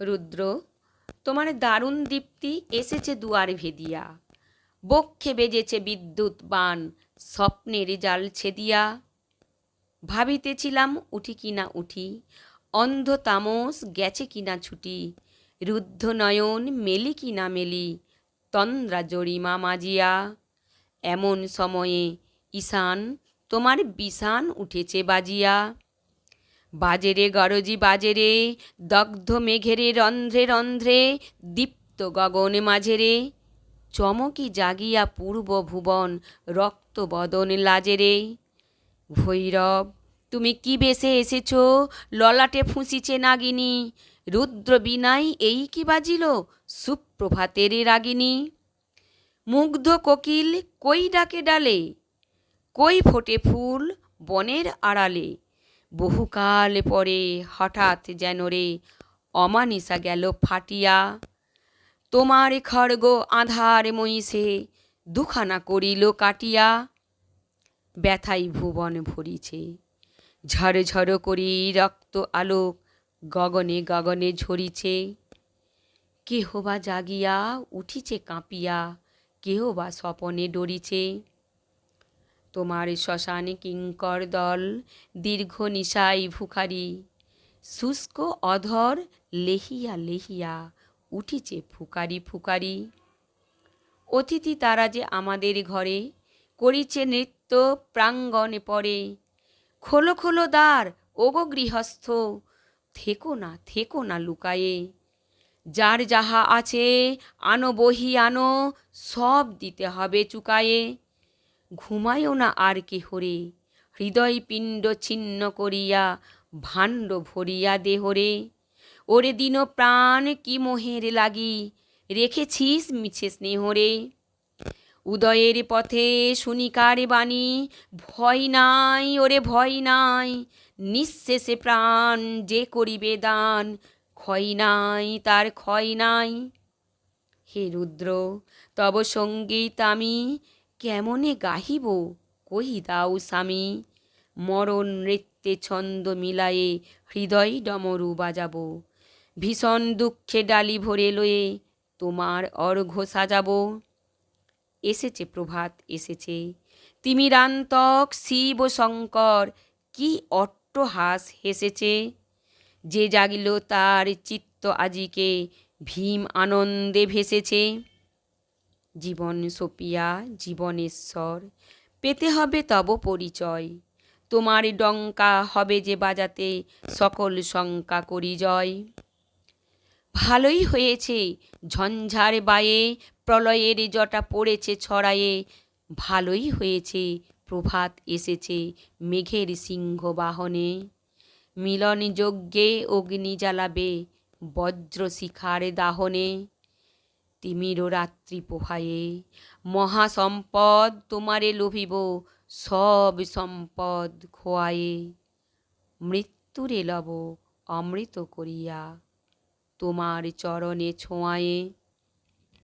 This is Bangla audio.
রুদ্র, তোমার দারুণ দীপ্তি এসেছে দুয়ার ভেদিয়া। বক্ষে বেজেছে বিদ্যুৎ বান, স্বপ্নের জাল ছেদিয়া। ভাবিতেছিলাম উঠি কিনা উঠি, অন্ধ তামস গেছে কিনা ছুটি রুদ্ধ নয়ন মেলি কিনা মেলি, তন্দ্রা জরিমা মাজিয়া। এমন সময়ে ঈশান, তোমার বিষান উঠেছে বাজিয়া। বাজেরে গরজি বাজেরে, দগ্ধ মেঘেরে রন্ধ্রে রন্ধ্রে, দীপ্ত গগন মাঝেরে। চমকি জাগিয়া পূর্ব ভুবন রক্ত বদন লাজেরে। ভৈরব, তুমি কি বেশে এসেছ? ললাটে ফুঁসিছে নাগিনী। রুদ্র বিনাই এই কি বাজিল? সুপ্রভাতের রাগিনী। মুগ্ধ কোকিল কই ডাকে ডালে? কই ফোটে ফুল বনের আড়ালে? বহুকাল পরে হঠাৎ যেন রে অমানিসা গেল ফাটিয়া। তোমার খড়গ আধার মহিষে দুখানা করিল কাটিয়া। ব্যথাই ভুবন ভরিছে। ঝড় করি রক্ত আলোক গগনে গগনে ঝরিছে। কেহ বা জাগিয়া উঠিছে কাঁপিয়া কেহ বা স্বপনে ডরিছে। তোমার শ্মশানে কিঙ্কর দল, দীর্ঘ নিশাই ভুখারি। শুষ্ক অধর লেহিয়া লেহিয়া উঠিছে ফুকারি ফুকারি অতিথি তারা যে আমাদের ঘরে করিছে নৃত্য প্রাঙ্গণে পড়ে। খোলো খোলো দ্বার, ওগো গৃহস্থ, থেকো না থেকো না লুকায়ে। যার যাহা আছে আনো, বহি আনো, সব দিতে হবে চুকায়ে। ঘুমায়ও না আর কেহরে হৃদয় পিণ্ড ছিন্ন করিয়া, ভাণ্ড ভরিয়া দেহরে ওরে দিন প্রাণ কি মোহের লাগি, রেখেছিস মিছে স্নেহরে উদয়ের পথে শুনিকার বাণী, ভয় নাই, ওরে ভয় নাই। নিঃশেষে প্রাণ যে করিবে দান, ক্ষয় নাই, তার ক্ষয় নাই। হে রুদ্র, তব সংগীত আমি কেমনে গাহিব? কহি, দাও স্বামী, মরণ নৃত্যে ছন্দ মিলায়ে হৃদয় ডমরু বাজাবো। ভীষণ দুঃখে ডালি ভরে লয়ে তোমার অর্ঘ্য সাজাবো। এসেছে প্রভাত, এসেছে। তিমিরান্তক শিব শঙ্কর, কি অট্টহাস হেসেছে। যে জাগিল তার চিত্ত আজিকে ভীম আনন্দে ভেসেছে। জীবন সোপিয়া জীবনেশ্বর পেতে হবে তব পরিচয়। তোমার ডঙ্কা হবে যে বাজাতে সকল শঙ্কা করি জয়। ভালোই হয়েছে ঝঞ্ঝার বায়ে, প্রলয়ের জটা পড়েছে ছড়ায়ে। ভালোই হয়েছে প্রভাত এসেছে মেঘের সিংহ বাহনে মিলন যজ্ঞে অগ্নি জ্বালাবে বজ্র বজ্রশিখার দাহনে। তিমির রাত্রি পোহায়ে। মহাসম্পদ তোমারে লোভিব, সব সম্পদ খোয়ায়ে। মৃত্যুরে লব, অমৃত করিয়া তোমার চরণে ছোঁয়ায়ে।